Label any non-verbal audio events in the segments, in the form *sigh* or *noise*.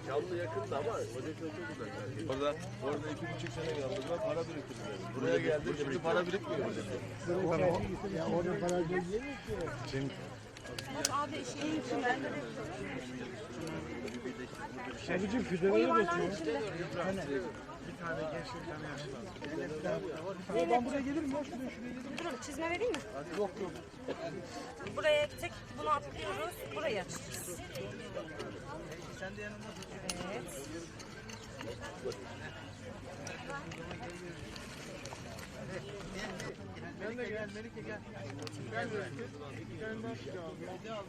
İstanbul'a yakın da ama Ocakköy çok uzak. Yani. Orada, orada iki buçuk sene kaldılar, para biriktirdiler. Buraya geldik, şimdi para birikmiyor. Abi şeyin içinde. Abicim füzelere Yuvarlağın içinde. Ben buraya gelirim ya şuraya şuraya gelirim. Durun çizme vereyim mi? Yok yok. Buraya tek bunu atlıyoruz. Burayı açacağız. Evet. Gel de gel Melike gel. Gel Melike. Gel Melike abi.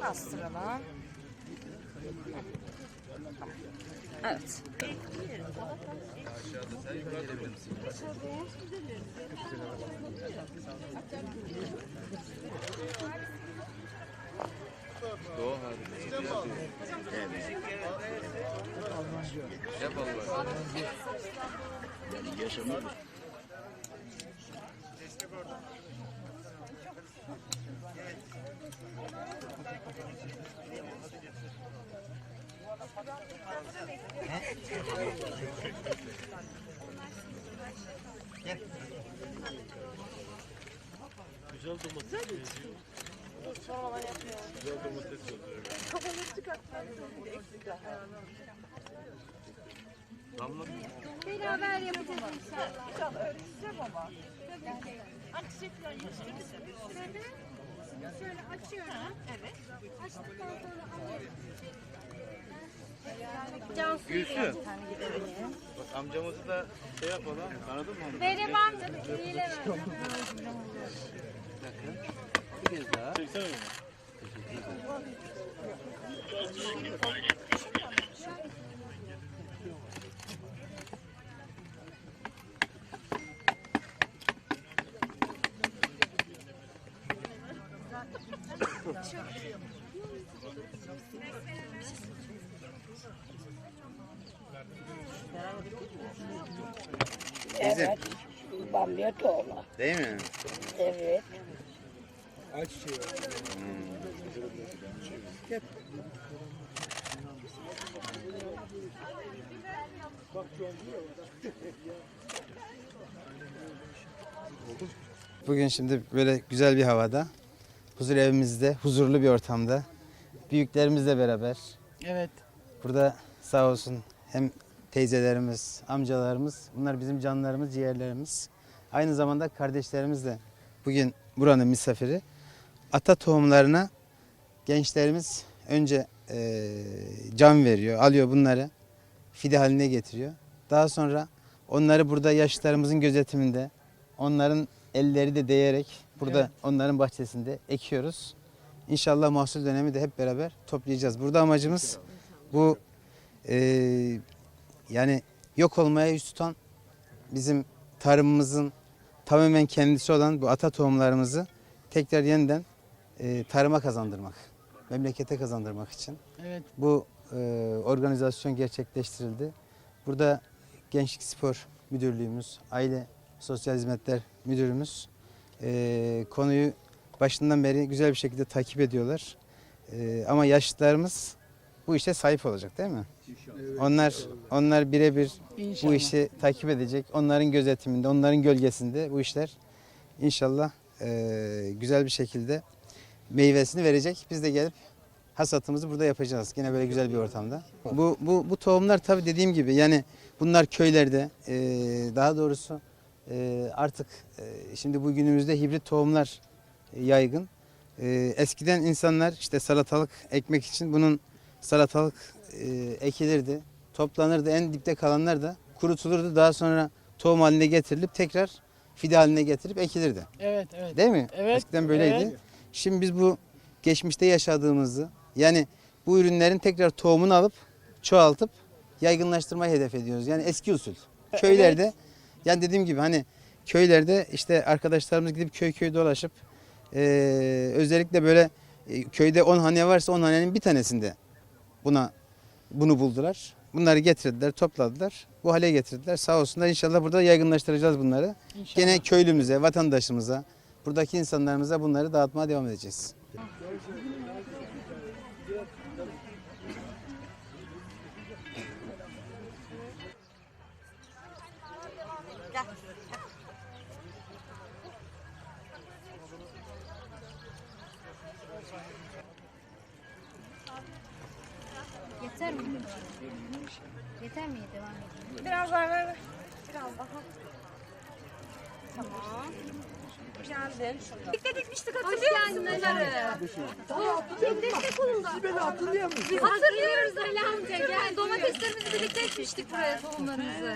Bastıralım. Evet. Doğu hali. Hep Allah. Beraber yapacağız inşallah. İnşallah öğreteceğim ama. Açacaklar Şöyle açıyorum. Evet. Açtıktan sonra alıyorum. Cansu Gülsü. Bak amcamızı da şey yapalım. Anladın mı? amca? benim amcam iyiyle Bir kez daha. Evet. Bamya tohuma. Değil mi? Evet. Bugün şimdi böyle güzel bir havada, huzur evimizde, huzurlu bir ortamda, büyüklerimizle beraber. Evet. Burada sağ olsun hem teyzelerimiz, amcalarımız, bunlar bizim canlarımız, ciğerlerimiz. Aynı zamanda kardeşlerimiz de bugün buranın misafiri. Ata tohumlarına gençlerimiz önce eee, can veriyor, alıyor bunları, fide haline getiriyor. Daha sonra onları burada yaşlılarımızın gözetiminde, onların elleri de değerek burada onların bahçesinde ekiyoruz. İnşallah mahsul dönemi de hep beraber toplayacağız. Burada amacımız bu eee, yani yok olmaya yüz tutan bizim tarımımızın tamamen kendisi olan bu ata tohumlarımızı tekrar yeniden eee, tarıma kazandırmak, memlekete kazandırmak için Evet. bu eee, organizasyon gerçekleştirildi. Burada Gençlik Spor Müdürlüğümüz, Aile Sosyal Hizmetler Müdürümüz eee, konuyu başından beri güzel bir şekilde takip ediyorlar. Eee, ama yaşlılarımız bu işe sahip olacak değil mi? Onlar onlar birebir bu işi takip edecek. Onların gözetiminde, onların gölgesinde bu işler inşallah eee, güzel bir şekilde meyvesini verecek. Biz de gelip hasatımızı burada yapacağız. Yine böyle güzel bir ortamda. Bu bu bu tohumlar tabii dediğim gibi yani bunlar köylerde eee, daha doğrusu eee, artık eee, şimdi bu günümüzde hibrit tohumlar yaygın. Eee, eskiden insanlar işte salatalık ekmek için bunun salatalık eee, ekilirdi, toplanırdı. En dipte kalanlar da kurutulurdu. Daha sonra tohum haline getirilip tekrar fide haline getirip ekilirdi. Evet, evet. Değil mi? Evet, Eskiden böyleydi. evet. Şimdi biz bu geçmişte yaşadığımızı yani bu ürünlerin tekrar tohumunu alıp çoğaltıp yaygınlaştırmayı hedef ediyoruz. Yani eski usul. *laughs* Köylerde yani dediğim gibi hani köylerde işte arkadaşlarımız gidip köy köy dolaşıp eee, özellikle böyle e, köyde 10 hane varsa 10 hanenin bir tanesinde buna bunu buldular. Bunları getirdiler, topladılar. Bu hale getirdiler. Sağ olsunlar inşallah burada yaygınlaştıracağız bunları. İnşallah. Gene köylümüze, vatandaşımıza, buradaki insanlarımıza bunları dağıtmaya devam edeceğiz. Gel. Yeter mi? Devam edelim. Biraz daha ver. Biraz daha. Tamam. Geldin. Dikkat etmiştik hatırlıyor musun bunları? Destek olun da. Biz hatırlıyoruz Ali amca. Gel domateslerimizi birlikte ekmiştik buraya tohumlarımızı.